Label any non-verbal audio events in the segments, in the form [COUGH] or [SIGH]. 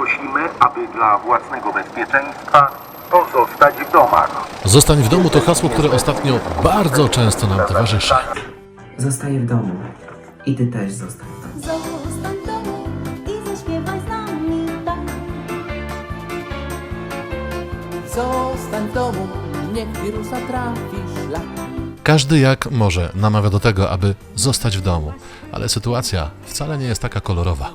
prosimy, aby dla własnego bezpieczeństwa pozostać w domach. Zostań w domu to hasło, które ostatnio bardzo często nam towarzyszy. Zostaję w domu. I ty też zostań w domu. Zostań w domu i zaśpiewaj z nami tak. Zostań w domu, niech wirusa trafi szlak. Każdy jak może namawia do tego, aby zostać w domu, ale sytuacja wcale nie jest taka kolorowa.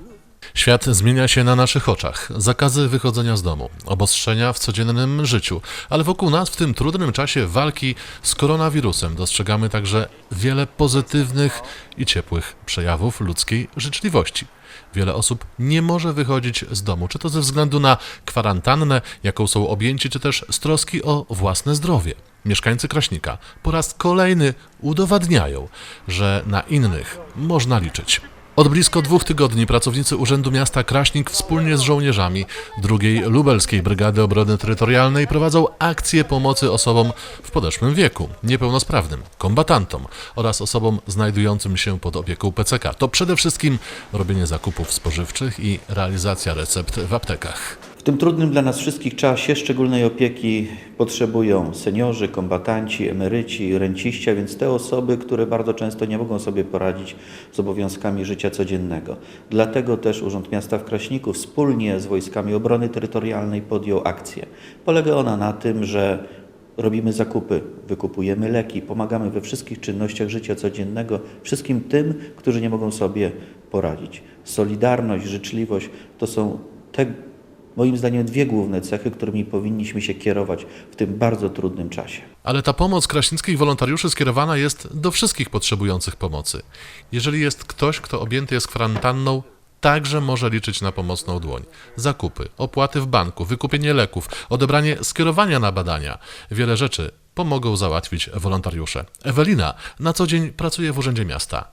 Świat zmienia się na naszych oczach. Zakazy wychodzenia z domu, obostrzenia w codziennym życiu, ale wokół nas w tym trudnym czasie walki z koronawirusem dostrzegamy także wiele pozytywnych i ciepłych przejawów ludzkiej życzliwości. Wiele osób nie może wychodzić z domu, czy to ze względu na kwarantannę, jaką są objęci, czy też z troski o własne zdrowie. Mieszkańcy Kraśnika po raz kolejny udowadniają, że na innych można liczyć. Od blisko dwóch tygodni pracownicy Urzędu Miasta Kraśnik wspólnie z żołnierzami drugiej Lubelskiej Brygady Obrony Terytorialnej prowadzą akcję pomocy osobom w podeszłym wieku, niepełnosprawnym, kombatantom oraz osobom znajdującym się pod opieką PCK. To przede wszystkim robienie zakupów spożywczych i realizacja recept w aptekach. Tym trudnym dla nas wszystkich czasie szczególnej opieki potrzebują seniorzy, kombatanci, emeryci, renciści, a więc te osoby, które bardzo często nie mogą sobie poradzić z obowiązkami życia codziennego. Dlatego też Urząd Miasta w Kraśniku wspólnie z Wojskami Obrony Terytorialnej podjął akcję. Polega ona na tym, że robimy zakupy, wykupujemy leki, pomagamy we wszystkich czynnościach życia codziennego wszystkim tym, którzy nie mogą sobie poradzić. Solidarność, życzliwość to są te moim zdaniem dwie główne cechy, którymi powinniśmy się kierować w tym bardzo trudnym czasie. Ale ta pomoc kraśnickich wolontariuszy skierowana jest do wszystkich potrzebujących pomocy. Jeżeli jest ktoś, kto objęty jest kwarantanną, także może liczyć na pomocną dłoń. Zakupy, opłaty w banku, wykupienie leków, odebranie skierowania na badania. Wiele rzeczy pomogą załatwić wolontariusze. Ewelina na co dzień pracuje w Urzędzie Miasta.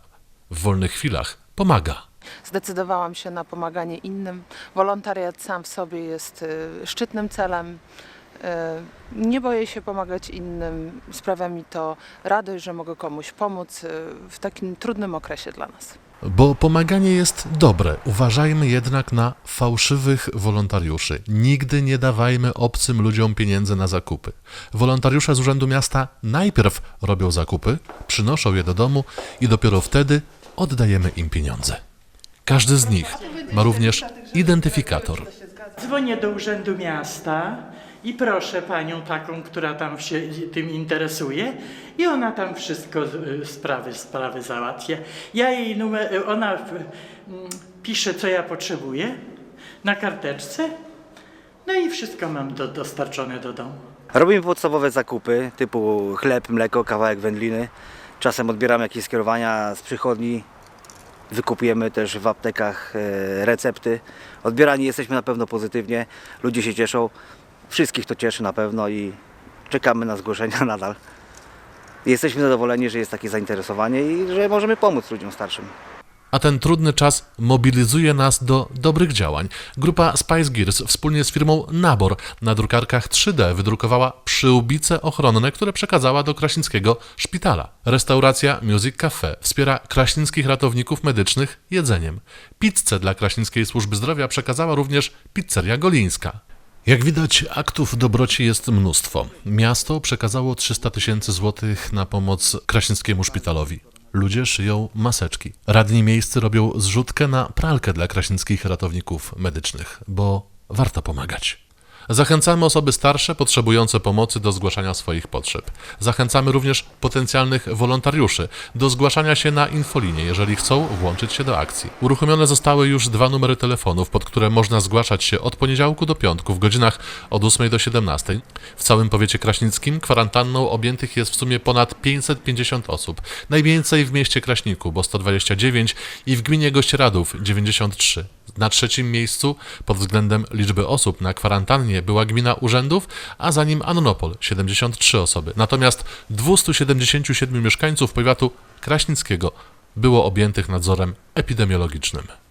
W wolnych chwilach pomaga. Zdecydowałam się na pomaganie innym. Wolontariat sam w sobie jest y, szczytnym celem. Y, Nie boję się pomagać innym. Sprawia mi to radość, że mogę komuś pomóc y, w takim trudnym okresie dla nas. Bo pomaganie jest dobre. Uważajmy jednak na fałszywych wolontariuszy. Nigdy nie dawajmy obcym ludziom pieniędzy na zakupy. Wolontariusze z Urzędu Miasta najpierw robią zakupy, przynoszą je do domu i dopiero wtedy oddajemy im pieniądze. Każdy z nich ma również identyfikator. Dzwonię do Urzędu Miasta i proszę panią taką, która tam się tym interesuje i ona tam wszystko y, sprawy, sprawy załatwia. Ja jej numer, ona y, mm, pisze co ja potrzebuję na karteczce no i wszystko mam do, dostarczone do domu. Robimy podstawowe zakupy typu chleb, mleko, kawałek wędliny. Czasem odbieramy jakieś skierowania z przychodni. Wykupujemy też w aptekach e, recepty. Odbierani jesteśmy na pewno pozytywnie. Ludzie się cieszą. Wszystkich to cieszy na pewno i czekamy na zgłoszenia [LAUGHS] nadal. Jesteśmy zadowoleni, że jest takie zainteresowanie i że możemy pomóc ludziom starszym. A ten trudny czas mobilizuje nas do dobrych działań. Grupa Spice Gears wspólnie z firmą Nabor na drukarkach 3D wydrukowała przyłbice ochronne, które przekazała do Kraśnickiego Szpitala. Restauracja Music Cafe wspiera kraśnickich ratowników medycznych jedzeniem. Pizzę dla Kraśnickiej Służby Zdrowia przekazała również Pizzeria Golińska. Jak widać, aktów dobroci jest mnóstwo. Miasto przekazało 300 tysięcy złotych na pomoc Kraśnickiemu Szpitalowi. Ludzie szyją maseczki. Radni miejscy robią zrzutkę na pralkę dla kraśnickich ratowników medycznych, bo warto pomagać. Zachęcamy osoby starsze potrzebujące pomocy do zgłaszania swoich potrzeb. Zachęcamy również potencjalnych wolontariuszy do zgłaszania się na infolinię, jeżeli chcą włączyć się do akcji. Uruchomione zostały już dwa numery telefonów, pod które można zgłaszać się od poniedziałku do piątku w godzinach od 8 do 17. W całym powiecie kraśnickim kwarantanną objętych jest w sumie ponad 550 osób. Najwięcej w mieście Kraśniku, bo 129 i w gminie Gościeradów 93. Na trzecim miejscu pod względem liczby osób na kwarantannie była gmina Urzędów, a za nim Annopol 73 osoby. Natomiast 277 mieszkańców powiatu kraśnickiego było objętych nadzorem epidemiologicznym.